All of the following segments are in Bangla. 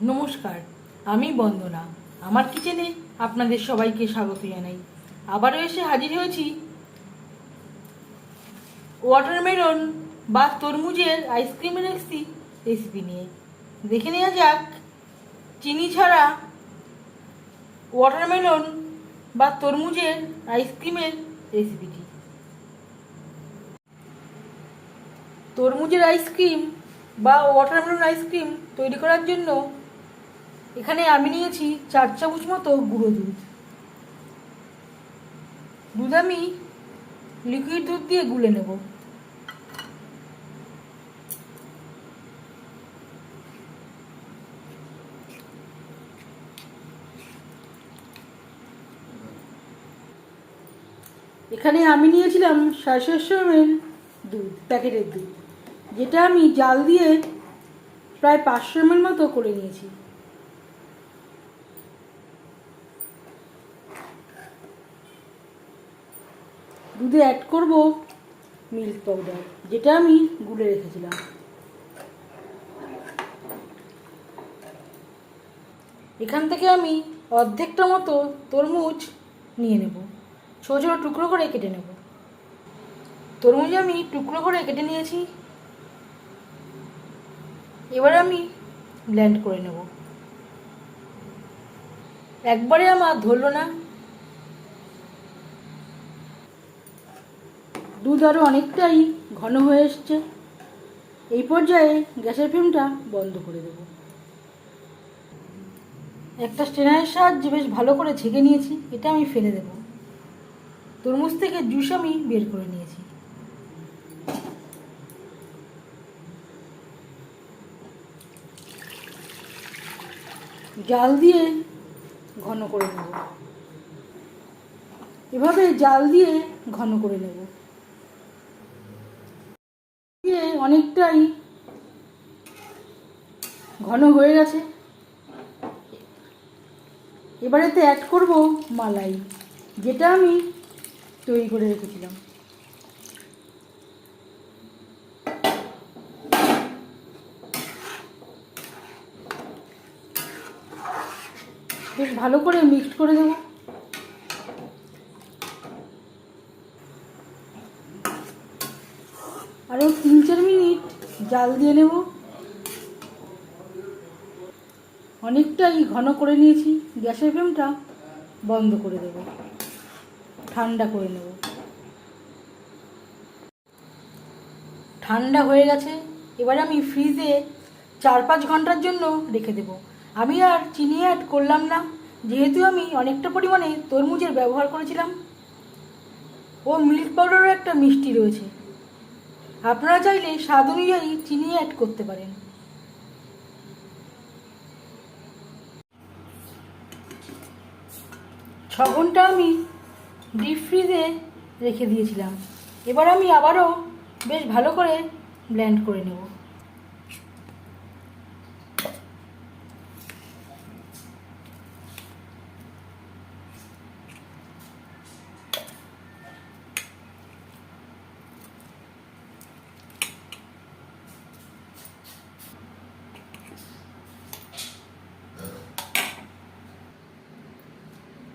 নমস্কার, আমি বন্দনা। আমার কিচেনে আপনাদের সবাইকে স্বাগত জানাই। আবারও এসে হাজির হয়েছি ওয়াটারমেলন বা তরমুজের আইসক্রিমের একটি রেসিপি নিয়ে। দেখে নেওয়া যাক, চিনি ছাড়া ওয়াটারমেলন বা তরমুজের আইসক্রিমের রেসিপিটি তরমুজের আইসক্রিম বা ওয়াটারমেলন আইসক্রিম তৈরি করার জন্য এখানে আমি নিয়েছি চার চামচ মতো গুঁড়ো দুধ। দুধ আমি লিকুইড দুধ দিয়ে গুলে নেব। এখানে আমি নিয়েছিলাম সাড়ে দুধ, প্যাকেটের দুধ, যেটা আমি জাল দিয়ে প্রায় পাঁচশো এমএল মতো করে নিয়েছি। দুধে অ্যাড করব মিল্ক পাউডার যেটা আমি গুলে রেখেছিলাম। এখান থেকে আমি অর্ধেকটা মতো তরমুজ নিয়ে নেব। ছোটো ছোটো টুকরো করে কেটে নেব। তরমুজ আমি টুকরো করে কেটে নিয়েছি। এবার আমি ব্ল্যান্ড করে নেব। একবারে আমার ধরলো না। দুধ আরও অনেকটাই ঘন হয়ে এসছে। এই পর্যায়ে গ্যাসের ফ্লেমটা বন্ধ করে দেব। একটা স্টেনারের সাহায্যে বেশ ভালো করে ছেঁকে নিয়েছি, এটা আমি ফেলে দেব। তরমুজ থেকে জুস আমি বের করে নিয়েছি। জাল দিয়ে ঘন করে নেব। এভাবে জাল দিয়ে ঘন করে নেব। অনেকটাই ঘন হয়ে গেছে। এবারেতে অ্যাড করব মালাই, যেটা আমি তৈরি করে রেখেছিলাম। বেশ ভালো করে মিক্সড করে দেবো। আরও তিন চার মিনিট জাল দিয়ে নেব। অনেকটাই ঘন করে নিয়েছি, গ্যাসের ফ্লেমটা বন্ধ করে দেব। ঠান্ডা করে নেব। ঠান্ডা হয়ে গেছে, এবার আমি ফ্রিজে চার পাঁচ ঘণ্টার জন্য রেখে দেব। আমি আর চিনি অ্যাড করলাম না, যেহেতু আমি অনেকটা পরিমাণে তরমুজের ব্যবহার করেছিলাম। ও মিল্ক পাউডারও একটা মিষ্টি রয়েছে। আপনারা চাইলে স্বাদ অনুযায়ী চিনি অ্যাড করতে পারেন। ছ ঘণ্টা আমি ডিপ ফ্রিজে রেখে দিয়েছিলাম। এবার আমি আবারও বেশ ভালো করে ব্ল্যান্ড করে নেব।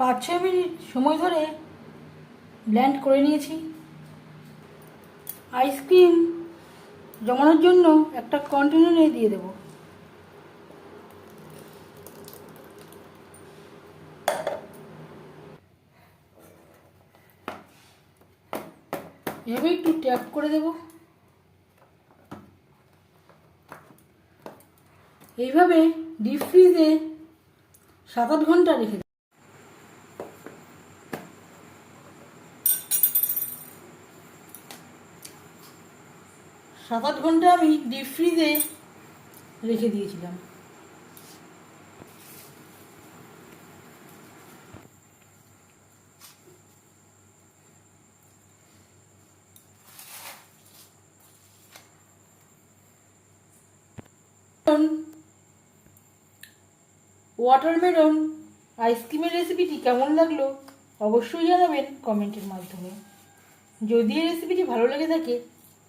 পাঁচ ছয় মিনিট সময় ধরে ব্ল্যান্ড করে নিয়েছি। আইসক্রিম জমানোর জন্য একটা কন্টেনারে দিয়ে দেব। এভাবে একটু ট্যাপ করে দেব। এইভাবে ডিপ ফ্রিজে সাত আট ঘণ্টা রেখে সাত আট ঘণ্টা আমি ডিপ ফ্রিজে রেখে দিয়েছিলাম। ওয়াটারমেলন আইসক্রিমের রেসিপিটি কেমন লাগল অবশ্যই জানাবেন কমেন্টের মাধ্যমে। যদি এই রেসিপিটি ভালো লেগে থাকে